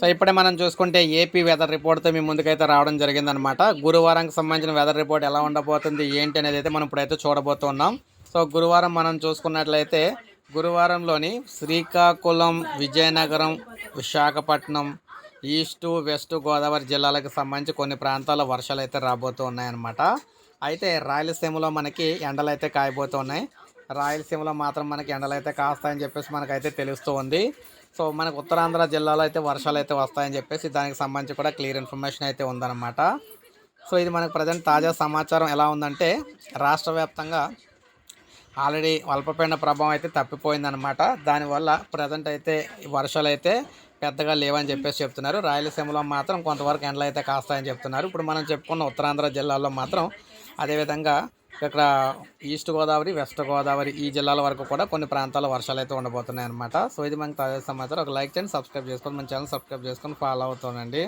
So ఇప్పుడే మనం చూసుకుంటే ఏపీ వెదర్ రిపోర్ట్తో మీ ముందుకైతే రావడం జరిగిందనమాట గురువారానికి సంబంధించిన వెదర్ రిపోర్ట్ ఎలా ఉండబోతుంది ఏంటి అనేది అయితే మనం ఇప్పుడైతే చూడబోతున్నాం. సో గురువారం మనం చూసుకున్నట్లయితే గురువారంలోని శ్రీకాకుళం విజయనగరం విశాఖపట్నం ఈస్ట్ వెస్ట్ గోదావరి జిల్లాలకు సంబంధించి కొన్ని ప్రాంతాల్లో వర్షాలు అయితే రాబోతూ ఉన్నాయన్నమాట అయితే రాయలసీమలో మనకి ఎండలు అయితే కాయబోతున్నాయి. రాయలసీమలో మాత్రం మనకి ఎండలు అయితే కాస్తాయని చెప్పేసి మనకైతే తెలుస్తూ ఉంది. సో మనకు ఉత్తరాంధ్ర జిల్లాలో అయితే వర్షాలు అయితే వస్తాయని చెప్పేసి దానికి సంబంధించి కూడా క్లియర్ ఇన్ఫర్మేషన్ అయితే ఉందన్నమాట. సో ఇది మనకు ప్రజెంట్ తాజా సమాచారం ఎలా ఉందంటే రాష్ట్ర వ్యాప్తంగా ఆల్రెడీ అల్పపీడన ప్రభావం అయితే తప్పిపోయిందనమాట దానివల్ల ప్రజెంట్ అయితే వర్షాలు అయితే పెద్దగా లేవని చెప్పేసి చెప్తున్నారు. రాయలసీమలో మాత్రం కొంతవరకు ఎండలు అయితే కాస్తాయని చెప్తున్నారు. ఇప్పుడు మనం చెప్పుకున్న ఉత్తరాంధ్ర జిల్లాల్లో మాత్రం అదేవిధంగా ఇక్కడ ఈస్ట్ గోదావరి వెస్ట్ గోదావరి ఈ జిల్లాల వరకు కూడా కొన్ని ప్రాంతాల్లో వర్షాలు అయితే ఉండబోతున్నాయి అనమాట సో ఇది మనకి తాజా సమాచారం. ఒక లైక్ చేయండి సబ్స్క్రైబ్ చేసుకొని మన ఛానల్ సబ్స్క్రైబ్ చేసుకొని ఫాలో అవుతానండి